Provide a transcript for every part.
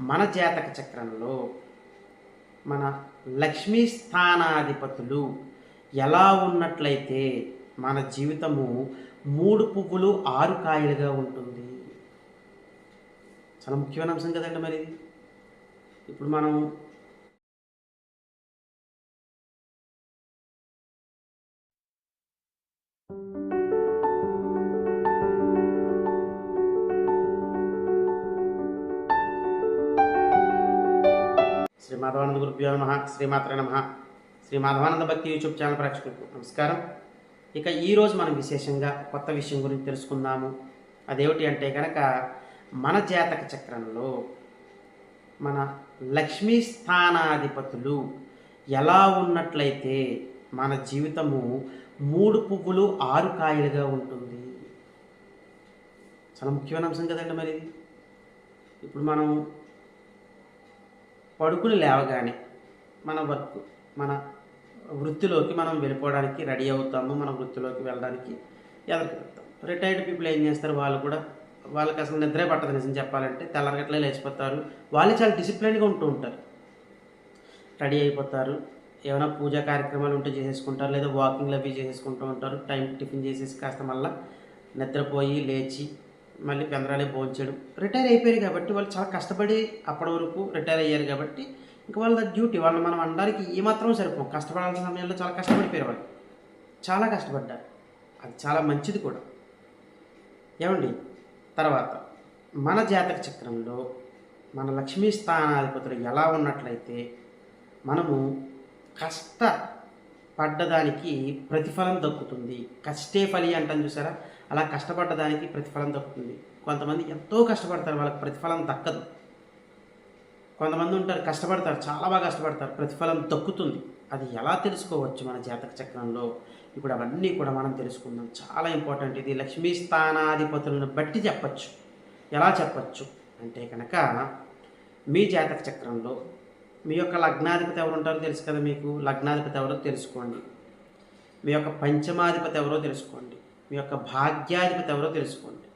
మన జాతక చక్రంలో మన లక్ష్మీ స్థానాధిపతులు ఎలా ఉన్నట్లయితే మన జీవితము మూడు పువ్వులు ఆరు కాయలుగా ఉంటుంది. చాలా ముఖ్యమైన అంశం కదండి మరి ఇప్పుడు మనం శ్రీ మాధవానంద గురుభ్యో నమ శ్రీమాత్ర నమ. శ్రీ మాధవానంద భక్తి యూట్యూబ్ ఛానల్ ప్రేక్షకులకు నమస్కారం. ఇక ఈరోజు మనం విశేషంగా కొత్త విషయం గురించి తెలుసుకుందాము. అదేమిటి అంటే కనుక మన జాతక చక్రంలో మన లక్ష్మీ స్థానాధిపతులు ఎలా ఉన్నట్లయితే మన జీవితము మూడు పువ్వులు ఆరు కాయలుగా ఉంటుంది. చాలా ముఖ్యమైన అంశం కదండి మరి ఇప్పుడు మనం పడుకుని లేవగానే మన వర్క్ మన వృత్తిలోకి మనం వెళ్ళిపోవడానికి రెడీ అవుతాము మన వృత్తిలోకి వెళ్ళడానికి ఎదరికి రిటైర్డ్ పీపుల్ ఏం చేస్తారు? వాళ్ళు కూడా వాళ్ళకి అసలు నిద్రే పట్టదు నిజం చెప్పాలంటే. తెల్లరగట్లే లేచిపోతారు. వాళ్ళు చాలా డిసిప్లిన్గా ఉంటూ ఉంటారు. రెడీ అయిపోతారు. ఏమైనా పూజా కార్యక్రమాలు ఉంటే చేసేసుకుంటారు. లేదా వాకింగ్లు అవి చేసేసుకుంటూ ఉంటారు. టైం టిఫిన్ చేసేసి కాస్త మళ్ళీ నిద్రపోయి లేచి మళ్ళీ పెందరాలే భోజనం రిటైర్ అయిపోయారు కాబట్టి వాళ్ళు చాలా కష్టపడి అప్పటి వరకు రిటైర్ అయ్యారు కాబట్టి ఇంకా వాళ్ళ డ్యూటీ వాళ్ళు మనం అనడానికి ఏమాత్రం సరిపోం కష్టపడాల్సిన సమయంలో చాలా కష్టపడిపోయారు వాళ్ళు. చాలా కష్టపడ్డారు. అది చాలా మంచిది కూడా. ఏమండి? తర్వాత మన జాతక చక్రంలో మన లక్ష్మీ స్థానాధిపతులు ఎలా ఉన్నట్లయితే మనము కష్ట పడ్డదానికి ప్రతిఫలం దక్కుతుంది. కష్టే ఫలి అంటాను చూసారా? అలా కష్టపడ్డదానికి ప్రతిఫలం దక్కుతుంది. కొంతమంది ఎంతో కష్టపడతారు వాళ్ళకి ప్రతిఫలం దక్కదు. కొంతమంది ఉంటారు కష్టపడతారు చాలా బాగా కష్టపడతారు ప్రతిఫలం దక్కుతుంది. అది ఎలా తెలుసుకోవచ్చు మన జాతక చక్రంలో? ఇప్పుడు అవన్నీ కూడా మనం తెలుసుకుందాం. చాలా ఇంపార్టెంట్ ఇది. లక్ష్మీ స్థానాధిపతులను బట్టి చెప్పచ్చు. ఎలా చెప్పచ్చు? అంటే కనుక మీ జాతక చక్రంలో మీ యొక్క లగ్నాధిపతి ఎవరు ఉంటారో తెలుసు కదా మీకు? లగ్నాధిపతి ఎవరో తెలుసుకోండి. మీ యొక్క పంచమాధిపతి ఎవరో తెలుసుకోండి. మీ యొక్క భాగ్యాధిపతి ఎవరో తెలుసుకోండి.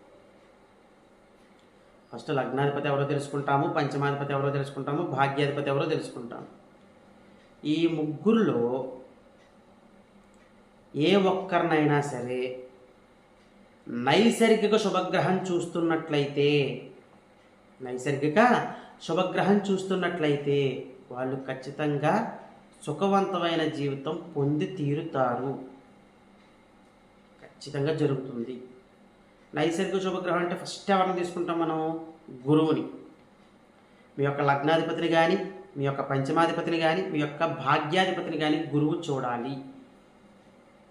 ఫస్ట్ లగ్నాధిపతి ఎవరో తెలుసుకుంటాము పంచమాధిపతి ఎవరో తెలుసుకుంటాము భాగ్యాధిపతి ఎవరో తెలుసుకుంటాము. ఈ ముగ్గురులో ఏ ఒక్కరినైనా సరే నైసర్గిక శుభగ్రహం చూస్తున్నట్లయితే నైసర్గిక శుభగ్రహం చూస్తున్నట్లయితే వాళ్ళు ఖచ్చితంగా సుఖవంతమైన జీవితం పొంది తీరుతారు. ఖచ్చితంగా జరుగుతుంది. నైసర్గిక శుభగ్రహం అంటే ఫస్ట్ ఎవరిని తీసుకుంటాం మనం గురువుని. మీ యొక్క లగ్నాధిపతిని కానీ మీ యొక్క పంచమాధిపతిని కానీ మీ యొక్క భాగ్యాధిపతిని కానీ గురువు చూడాలి.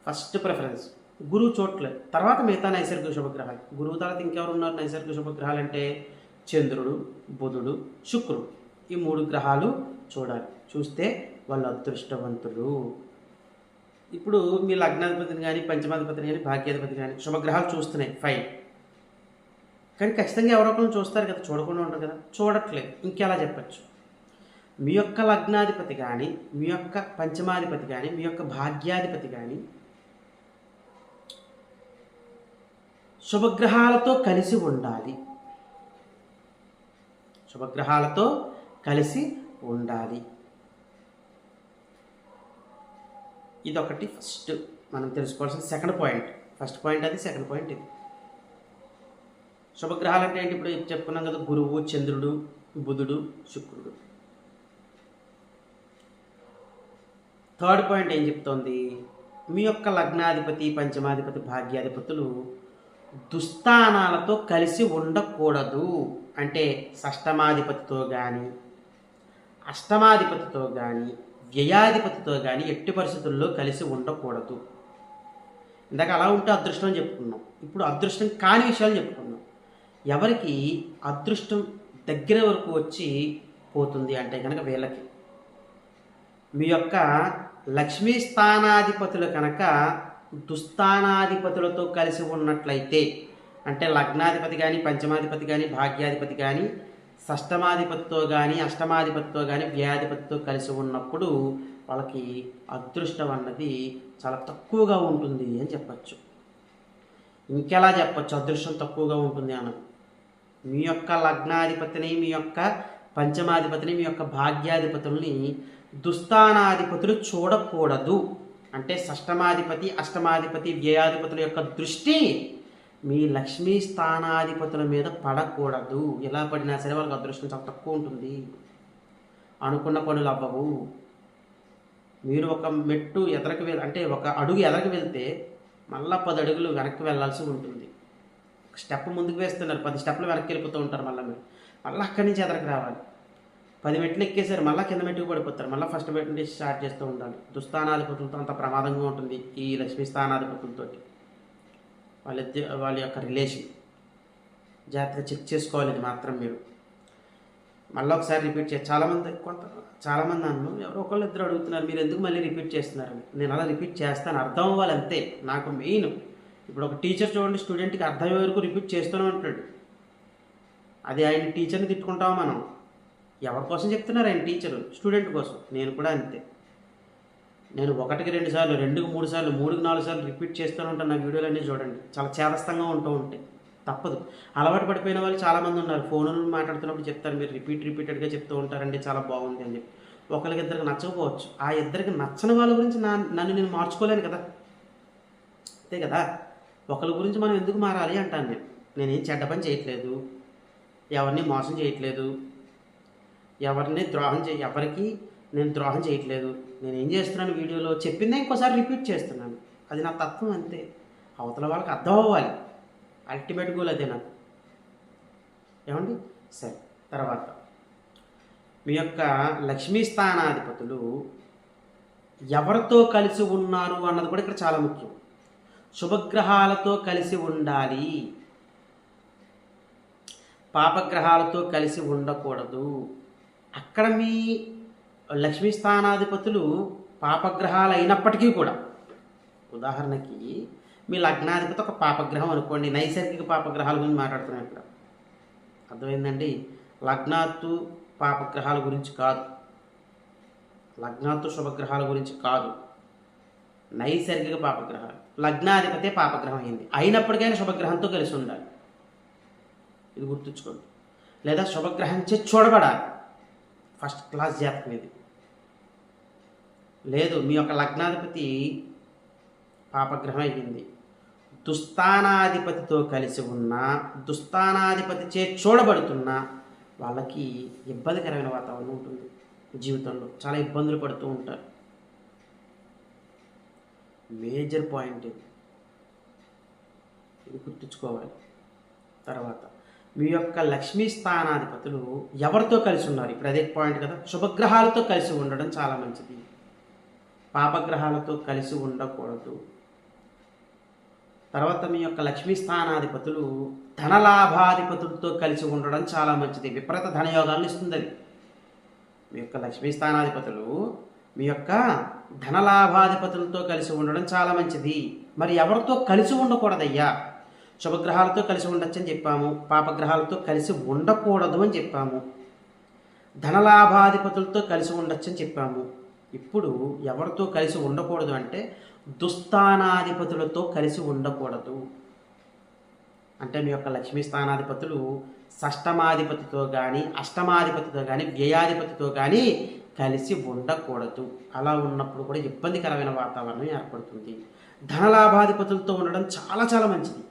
ఫస్ట్ ప్రిఫరెన్స్ గురువు చూడలేదు తర్వాత మిగతా నైసర్గిక శుభగ్రహాలు. గురువు తర్వాత ఇంకెవరు ఉన్నారు? నైసర్గిక శుభగ్రహాలు అంటే చంద్రుడు బుధుడు శుక్రుడు. ఈ మూడు గ్రహాలు చూడాలి. చూస్తే వాళ్ళు అదృష్టవంతులు. ఇప్పుడు మీ లగ్నాధిపతిని కానీ పంచమాధిపతిని కానీ భాగ్యాధిపతిని కానీ శుభగ్రహాలు చూస్తున్నాయి. ఫైన్ కానీ ఖచ్చితంగా ఎవరో ఒకరిని చూస్తారు కదా చూడకుండా ఉంటారు కదా. చూడట్లేదు. ఇంకెలా చెప్పచ్చు? మీ యొక్క లగ్నాధిపతి కానీ మీ యొక్క పంచమాధిపతి కానీ మీ యొక్క భాగ్యాధిపతి కానీ శుభగ్రహాలతో కలిసి ఉండాలి. శుభగ్రహాలతో కలిసి ఉండాలి. ఇదొకటి ఫస్ట్ మనం తెలుసుకోవాల్సిన సెకండ్ పాయింట్. ఫస్ట్ పాయింట్ అది సెకండ్ పాయింట్ ఇది. శుభగ్రహాలు అంటే ఏంటి? ఇప్పుడు చెప్పుకున్నాం కదా గురువు చంద్రుడు బుధుడు శుక్రుడు. థర్డ్ పాయింట్ ఏం చెప్తోంది? మీ యొక్క లగ్నాధిపతి పంచమాధిపతి భాగ్యాధిపతులు దుస్థానాలతో కలిసి ఉండకూడదు. అంటే షష్టమాధిపతితో కానీ అష్టమాధిపతితో కానీ వ్యయాధిపతితో కానీ ఎట్టి పరిస్థితుల్లో కలిసి ఉండకూడదు. ఇందాక అలా ఉంటే అదృష్టం అని చెప్పుకున్నాం. ఇప్పుడు అదృష్టం కాని విషయాలు చెప్పుకున్నాం. ఎవరికి అదృష్టం దగ్గర వరకు వచ్చి పోతుంది అంటే కనుక వీళ్ళకి. మీ యొక్క లక్ష్మీ స్థానాధిపతులు కనుక దుస్థానాధిపతులతో కలిసి ఉన్నట్లయితే అంటే లగ్నాధిపతి కానీ పంచమాధిపతి కానీ భాగ్యాధిపతి కానీ షష్టమాధిపతితో కానీ అష్టమాధిపతితో కానీ వ్యాధిపతితో కలిసి ఉన్నప్పుడు వాళ్ళకి అదృష్టం అన్నది చాలా తక్కువగా ఉంటుంది అని చెప్పచ్చు. ఇంకెలా చెప్పచ్చు? అదృష్టం తక్కువగా ఉంటుంది అన్నది. మీ యొక్క లగ్నాధిపతిని మీ యొక్క పంచమాధిపతిని మీ యొక్క భాగ్యాధిపతుల్ని దుస్థానాధిపతులు చూడకూడదు. అంటే షష్టమాధిపతి అష్టమాధిపతి వ్యయాధిపతుల యొక్క దృష్టి మీ లక్ష్మీ స్థానాధిపతుల మీద పడకూడదు. ఎలా పడినా సరే వాళ్ళకి అదృష్టం చాలా తక్కువ ఉంటుంది. అనుకున్న పనులు అవ్వవు. మీరు ఒక మెట్టు ఎదరకు వెళ్ అంటే ఒక అడుగు ఎదరకు వెళ్తే మళ్ళా పది అడుగులు వెనక్కి వెళ్ళాల్సి ఉంటుంది. స్టెప్ ముందుకు వేస్తున్నారు. పది స్టెప్లు వెనక్కి వెళ్ళిపోతూ ఉంటారు మళ్ళీ మీరు. మళ్ళీ అక్కడి నుంచి ఎదరకు రావాలి. పది మెట్లు ఎక్కేసారు. మళ్ళీ కింద మెట్టుకు పడిపోతారు. మళ్ళీ ఫస్ట్ మెట్టు నుంచి స్టార్ట్ చేస్తూ ఉండాలి. దుస్థానాధిపతులతో అంత ప్రమాదంగా ఉంటుంది ఈ లక్ష్మీ స్థానాధిపతులతోటి. వాళ్ళిద్దరి వాళ్ళ యొక్క రిలేషన్ జాగ్రత్తగా చెక్ చేసుకోవాలి ఇది మాత్రం మీరు. మళ్ళీ ఒకసారి రిపీట్ చేయాలి చాలామంది కొంత చాలామంది నన్ను ఎవరో ఒకళ్ళు ఇద్దరు అడుగుతున్నారు మీరు ఎందుకు మళ్ళీ రిపీట్ చేస్తున్నారని నేను అలా రిపీట్ చేస్తాను అర్థం అవ్వాలి అంతే నాకు మెయిన్ ఇప్పుడు ఒక టీచర్ చూడండి స్టూడెంట్కి అర్థమయ్యే వరకు రిపీట్ చేస్తూనే ఉంటాడు. అది ఆయన టీచర్ని తిట్టుకుంటాం మనం. ఎవరి కోసం చెప్తున్నారు ఆయన టీచరు స్టూడెంట్ కోసం. నేను కూడా అంతే. నేను ఒకటికి రెండు సార్లు రెండుకి మూడు సార్లు మూడుకి నాలుగు సార్లు రిపీట్ చేస్తూనే ఉంటాను నా వీడియోలన్నీ చూడండి. చాలా చేదస్తంగా ఉంటూ ఉంటాయి. తప్పదు. అలవాటు పడిపోయిన వాళ్ళు చాలామంది ఉన్నారు. ఫోన్లు మాట్లాడుతున్నప్పుడు చెప్తారు మీరు రిపీట్ రిపీటెడ్గా చెప్తూ ఉంటారండి చాలా బాగుంది అని చెప్పి. ఒకరికి ఇద్దరికి నచ్చకపోవచ్చు. ఆ ఇద్దరికి నచ్చని వాళ్ళ గురించి నా నన్ను నేను మార్చుకోలేను కదా. అంతే కదా. ఒకరి గురించి మనం ఎందుకు మారాలి అంటాను నేను. నేనేం చెడ్డ పని చేయట్లేదు. ఎవరిని మోసం చేయట్లేదు. ఎవరిని ద్రోహం చేయ ఎవరికి నేను ద్రోహం చేయట్లేదు నేను ఏం చేస్తున్నాను వీడియోలో? చెప్పిందే ఇంకోసారి రిపీట్ చేస్తున్నాను. అది నా తత్వం అంతే. అవతల వాళ్ళకి అర్థం అవ్వాలి. అల్టిమేట్ గోల్ అదే నాకు. ఏమండి? సరే తర్వాత. మీ యొక్క లక్ష్మీ స్థానాధిపతులు ఎవరితో కలిసి ఉన్నారు అన్నది కూడా ఇక్కడ చాలా ముఖ్యం. శుభగ్రహాలతో కలిసి ఉండాలి. పాపగ్రహాలతో కలిసి ఉండకూడదు. అక్కడ మీ లక్ష్మీ స్థానాధిపతులు పాపగ్రహాలు అయినప్పటికీ కూడా. ఉదాహరణకి మీ లగ్నాధిపతి ఒక పాపగ్రహం అనుకోండి నైసర్గిక పాపగ్రహాల గురించి మాట్లాడుతున్నాం ఇక్కడ. అర్థమైందండి? లగ్నాత్తు పాపగ్రహాల గురించి కాదు. లగ్నాత్తు శుభగ్రహాల గురించి కాదు. నైసర్గిక పాపగ్రహాలు. లగ్నాధిపతే పాపగ్రహం అయింది. అయినప్పటికైనా శుభగ్రహంతో కలిసి ఉండాలి. ఇది గుర్తుంచుకోండి. లేదా శుభగ్రహం చే చూడబడాలి. ఫస్ట్ క్లాస్ జాతకం ఇది. లేదు మీ యొక్క లగ్నాధిపతి పాపగ్రహం అయ్యింది దుస్థానాధిపతితో కలిసి ఉన్న దుస్థానాధిపతి చే చూడబడుతున్న వాళ్ళకి ఇబ్బందికరమైన వాతావరణం ఉంటుంది. జీవితంలో చాలా ఇబ్బందులు పడుతూ ఉంటారు. మేజర్ పాయింట్ ఇది. ఇది గుర్తుంచుకోవాలి. తర్వాత మీ యొక్క లక్ష్మీ స్థానాధిపతులు ఎవరితో కలిసి ఉన్నారు? ఇప్పుడు అదే పాయింట్ కదా. శుభగ్రహాలతో కలిసి ఉండడం చాలా మంచిది. పాపగ్రహాలతో కలిసి ఉండకూడదు. తర్వాత మీ యొక్క లక్ష్మీ స్థానాధిపతులు ధనలాభాధిపతులతో కలిసి ఉండడం చాలా మంచిది. విపరీత ధనయోగాలను ఇస్తుంది అది. మీ యొక్క లక్ష్మీ స్థానాధిపతులు మీ యొక్క ధనలాభాధిపతులతో కలిసి ఉండడం చాలా మంచిది. మరి ఎవరితో కలిసి ఉండకూడదయ్యా? శుభగ్రహాలతో కలిసి ఉండొచ్చని చెప్పాము పాపగ్రహాలతో కలిసి ఉండకూడదు అని చెప్పాము ధనలాభాధిపతులతో కలిసి ఉండొచ్చని చెప్పాము. ఇప్పుడు ఎవరితో కలిసి ఉండకూడదు అంటే దుస్థానాధిపతులతో కలిసి ఉండకూడదు. అంటే మీ యొక్క లక్ష్మీ స్థానాధిపతులు షష్టమాధిపతితో కానీ అష్టమాధిపతితో కానీ వ్యయాధిపతితో కానీ కలిసి ఉండకూడదు. అలా ఉన్నప్పుడు కూడా ఇబ్బందికరమైన వాతావరణం ఏర్పడుతుంది. ధనలాభాధిపతులతో ఉండడం చాలా చాలా మంచిది.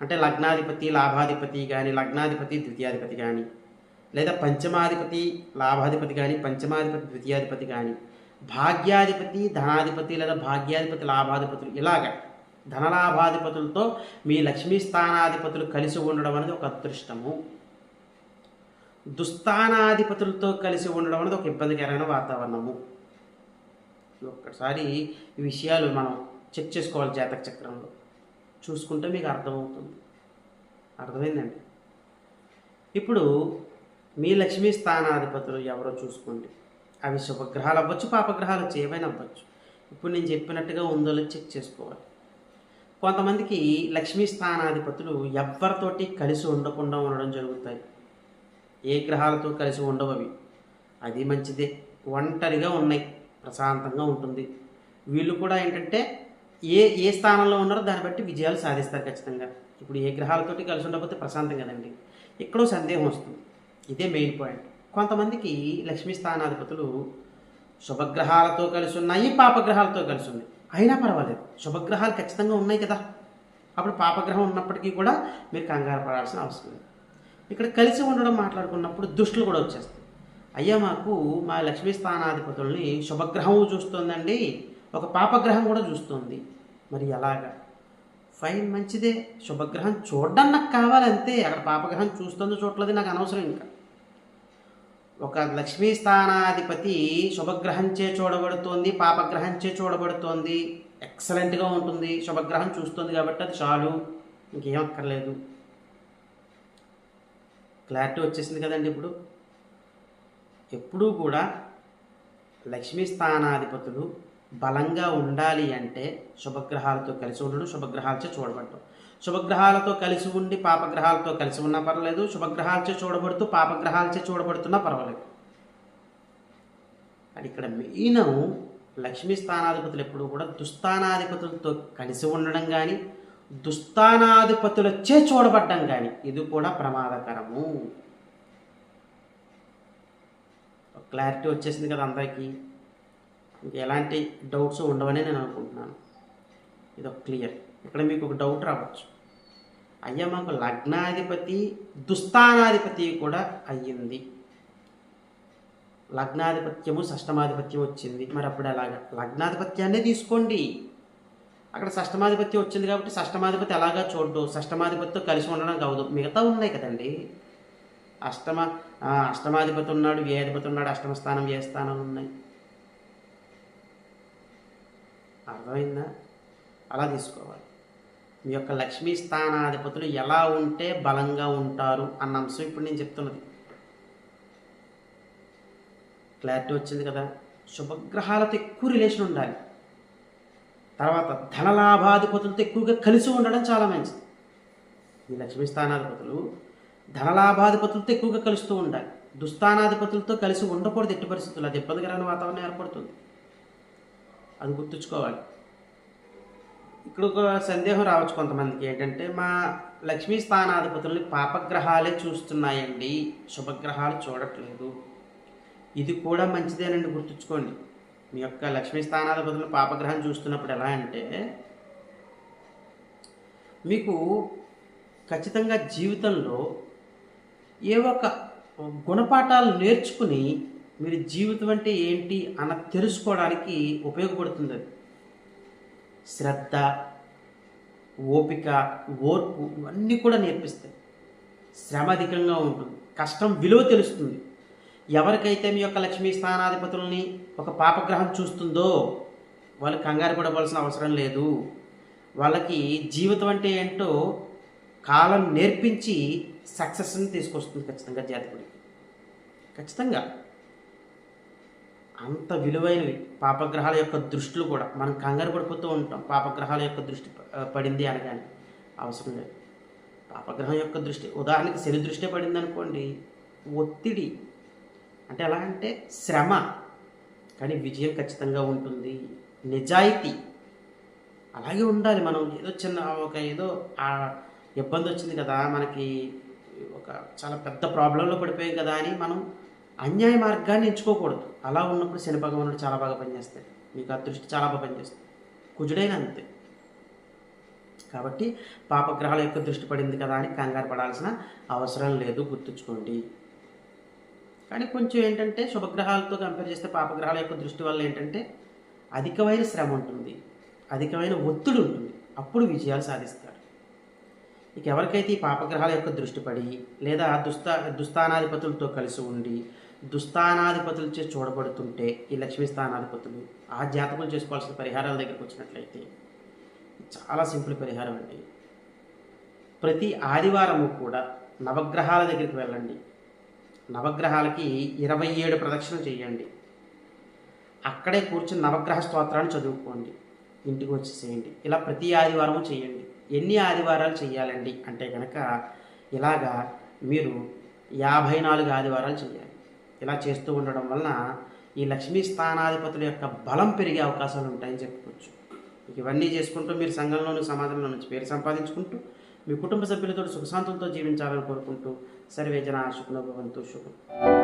అంటే లగ్నాధిపతి లాభాధిపతి కానీ లగ్నాధిపతి ద్వితీయాధిపతి కానీ లేదా పంచమాధిపతి లాభాధిపతి కానీ పంచమాధిపతి ద్వితీయాధిపతి కానీ భాగ్యాధిపతి ధనాధిపతి లేదా భాగ్యాధిపతి లాభాధిపతులు ఇలాగ ధనలాభాధిపతులతో మీ లక్ష్మీ స్థానాధిపతులు కలిసి ఉండడం అనేది ఒక అదృష్టము. దుస్థానాధిపతులతో కలిసి ఉండడం అనేది ఒక ఇబ్బందికరమైన వాతావరణము. ఒక్కసారి ఈ విషయాలు మనం చెక్ చేసుకోవాలి జాతక చక్రంలో. చూసుకుంటే మీకు అర్థమవుతుంది. అర్థమైందండి? ఇప్పుడు మీ లక్ష్మీ స్థానాధిపతులు ఎవరో చూసుకోండి. అవి శుభగ్రహాలు అవ్వచ్చు పాపగ్రహాలు వచ్చి ఏవైనా అవ్వచ్చు. ఇప్పుడు నేను చెప్పినట్టుగా ఉందో చెక్ చేసుకోవాలి. కొంతమందికి లక్ష్మీ స్థానాధిపతులు ఎవరితోటి కలిసి ఉండకుండా ఉండడం జరుగుతాయి. ఏ గ్రహాలతో కలిసి ఉండవు అవి. అది మంచిదే. ఒంటరిగా ఉన్నాయి. ప్రశాంతంగా ఉంటుంది. వీళ్ళు కూడా ఏంటంటే ఏ ఏ స్థానంలో ఉన్నారో దాన్ని బట్టి విజయాలు సాధిస్తారు ఖచ్చితంగా. ఇప్పుడు ఏ గ్రహాలతోటి కలిసి ఉండకపోతే ప్రశాంతం కదండి. ఎక్కడో సందేహం వస్తుంది. ఇదే మెయిన్ పాయింట్ కొంతమందికి లక్ష్మీ స్థానాధిపతులు శుభగ్రహాలతో కలిసి ఉన్నాయి పాపగ్రహాలతో కలిసి ఉన్నాయి. అయినా పర్వాలేదు. శుభగ్రహాలు ఖచ్చితంగా ఉన్నాయి కదా. అప్పుడు పాపగ్రహం ఉన్నప్పటికీ కూడా మీరు కంగారు పడాల్సిన అవసరం లేదు. ఇక్కడ కలిసి ఉండడం మాట్లాడుకున్నప్పుడు దుష్టులు కూడా వచ్చేస్తాయి. అయ్యా మాకు మా లక్ష్మీ స్థానాధిపతుల్ని శుభగ్రహం చూస్తుందండి. ఒక పాపగ్రహం కూడా చూస్తుంది. మరి ఎలాగా? ఫైన్ మంచిదే. శుభగ్రహం చూడడం నాకు కావాలంతే. అక్కడ పాపగ్రహం చూస్తుందో చూడలేదు నాకు అనవసరం ఇంకా. ఒక లక్ష్మీ స్థానాధిపతి శుభగ్రహంచే చూడబడుతోంది పాపగ్రహంచే చూడబడుతోంది. ఎక్సలెంట్గా ఉంటుంది. శుభగ్రహం చూస్తుంది కాబట్టి అది చాలు. ఇంకేం అక్కర్లేదు. క్లారిటీ వచ్చేసింది కదండి ఇప్పుడు. ఎప్పుడూ కూడా లక్ష్మీ స్థానాధిపతులు బలంగా ఉండాలి అంటే శుభగ్రహాలతో కలిసి ఉండడం శుభగ్రహాలచే చూడబడటం శుభగ్రహాలతో కలిసి ఉండి పాపగ్రహాలతో కలిసి ఉన్నా పర్వాలేదు శుభగ్రహాలచే చూడబడుతూ పాపగ్రహాలచే చూడబడుతున్నా పర్వాలేదు. అది ఇక్కడ మెయిన్ లక్ష్మీ స్థానాధిపతులు ఎప్పుడూ కూడా దుస్థానాధిపతులతో కలిసి ఉండడం కానీ దుస్థానాధిపతులచ్చే చూడబడ్డం కానీ ఇది కూడా ప్రమాదకరము. క్లారిటీ వచ్చేసింది కదా అందరికీ. ఎలాంటి డౌట్స్ ఉండవని నేను అనుకుంటున్నాను. ఇది ఒక క్లియర్ ఇక్కడ మీకు ఒక డౌట్ రావచ్చు. అయ్యా మాకు లగ్నాధిపతి దుస్థానాధిపతి కూడా అయ్యింది. లగ్నాధిపత్యము షష్టమాధిపత్యం వచ్చింది. మరి అప్పుడు ఎలాగా? లగ్నాధిపత్యాన్నే తీసుకోండి. అక్కడ షష్టమాధిపత్యం వచ్చింది కాబట్టి షష్టమాధిపతి ఎలాగా చూడ్డు? షష్టమాధిపతితో కలిసి ఉండడం కావదు మిగతా ఉన్నాయి కదండి. అష్టమ అష్టమాధిపతి ఉన్నాడు ఏ అధిపతి ఉన్నాడు అష్టమ స్థానం ఏ స్థానం ఉన్నాయి. అర్థమైందా? అలా తీసుకోవాలి. మీ యొక్క లక్ష్మీ స్థానాధిపతులు ఎలా ఉంటే బలంగా ఉంటారు అన్న అంశం ఇప్పుడు నేను చెప్తున్నది. క్లారిటీ వచ్చింది కదా? శుభగ్రహాలతో ఎక్కువ రిలేషన్ ఉండాలి. తర్వాత ధన లాభాధిపతులతో ఎక్కువగా కలిసి ఉండడం చాలా మంచిది. ఈ లక్ష్మీ స్థానాధిపతులు ధనలాభాధిపతులతో ఎక్కువగా కలుస్తూ ఉండాలి. దుస్థానాధిపతులతో కలిసి ఉండకూడదు ఎట్టి పరిస్థితులు అది ఇబ్బందికరమైన వాతావరణం ఏర్పడుతుంది. అది గుర్తుంచుకోవాలి. ఇక్కడ ఒక సందేహం రావచ్చు కొంతమందికి ఏంటంటే మా లక్ష్మీ స్థానాధిపతుల్ని పాపగ్రహాలే చూస్తున్నాయండి. శుభగ్రహాలు చూడట్లేదు. ఇది కూడా మంచిదేనండి గుర్తుంచుకోండి. మీ యొక్క లక్ష్మీ స్థానాధిపతులు పాపగ్రహం చూస్తున్నప్పుడు ఎలా అంటే మీకు ఖచ్చితంగా జీవితంలో ఏ ఒక గుణపాఠాలు నేర్చుకుని మీరు జీవితం అంటే ఏంటి అన్న తెలుసుకోవడానికి ఉపయోగపడుతుంది అది. శ్రద్ధ ఓపిక ఓర్పు ఇవన్నీ కూడా నేర్పిస్తాయి. శ్రమ అధికంగా ఉంటుంది. కష్టం విలువ తెలుస్తుంది. ఎవరికైతే మీ యొక్క లక్ష్మీ స్థానాధిపతుల్ని ఒక పాపగ్రహం చూస్తుందో వాళ్ళు కంగారు పడవలసిన అవసరం లేదు. వాళ్ళకి జీవితం అంటే ఏంటో కాలం నేర్పించి సక్సెస్ని తీసుకొస్తుంది ఖచ్చితంగా జాతకుడికి. ఖచ్చితంగా. అంత విలువైనవి పాపగ్రహాల యొక్క దృష్టిలు కూడా మనం కంగారు పడిపోతూ ఉంటాం. పాపగ్రహాల యొక్క దృష్టి పడింది అనగానే అవసరం లేదు. పాపగ్రహం యొక్క దృష్టి ఉదాహరణకి శని దృష్టి పడింది అనుకోండి ఒత్తిడి అంటే ఎలా అంటే శ్రమ. కానీ విజయం ఖచ్చితంగా ఉంటుంది. నిజాయితీ అలాగే ఉండాలి మనం. ఏదో చిన్న ఒక ఏదో ఆ ఇబ్బంది వచ్చింది కదా మనకి ఒక చాలా పెద్ద ప్రాబ్లంలో పడిపోయాం కదా అని మనం అన్యాయ మార్గాన్ని ఎంచుకోకూడదు. అలా ఉన్నప్పుడు శని భగవానుడు చాలా బాగా పనిచేస్తాడు. మీకు ఆ దృష్టి చాలా బాగా పనిచేస్తుంది. కుజుడైన అంతే. కాబట్టి పాపగ్రహాల యొక్క దృష్టి పడింది కదా అని కంగారు పడాల్సిన అవసరం లేదు గుర్తుంచుకోండి. కానీ కొంచెం ఏంటంటే శుభగ్రహాలతో కంపేర్ చేస్తే పాపగ్రహాల యొక్క దృష్టి వల్ల ఏంటంటే అధికమైన శ్రమ ఉంటుంది. అధికమైన ఒత్తిడి ఉంటుంది. అప్పుడు విజయాలు సాధిస్తారు. ఇక ఎవరికైతే ఈ పాపగ్రహాల యొక్క దృష్టి పడి లేదా దుస్థా దుస్థానాధిపతులతో కలిసి ఉండి దుస్థానాధిపతులచే చూడబడుతుంటే ఈ లక్ష్మీ స్థానాధిపతులు ఆ జాతకులు చేసుకోవాల్సిన పరిహారాల దగ్గరికి వచ్చినట్లయితే చాలా సింపుల్ పరిహారం అండి. ప్రతి ఆదివారము కూడా నవగ్రహాల దగ్గరికి వెళ్ళండి. నవగ్రహాలకి ఇరవై ఏడు ప్రదక్షిణలు చేయండి. అక్కడే కూర్చుని నవగ్రహ స్తోత్రాన్ని చదువుకోండి. ఇంటికి వచ్చి చేయండి. ఇలా ప్రతి ఆదివారము చేయండి. ఎన్ని ఆదివారాలు చేయాలండి అంటే కనుక ఇలాగా మీరు యాభై నాలుగు ఆదివారాలు చేయాలి. ఇలా చేస్తూ ఉండడం వలన ఈ లక్ష్మీ స్థానాధిపతుల యొక్క బలం పెరిగే అవకాశాలు ఉంటాయని చెప్పుకోవచ్చు. ఇవన్నీ చేసుకుంటూ మీరు సంఘంలోని సమాజంలో నుంచి పేరు సంపాదించుకుంటూ మీ కుటుంబ సభ్యులతో సుఖశాంతంతో జీవించాలని కోరుకుంటూ సర్వే జన శుభ్రభవంతు శుభం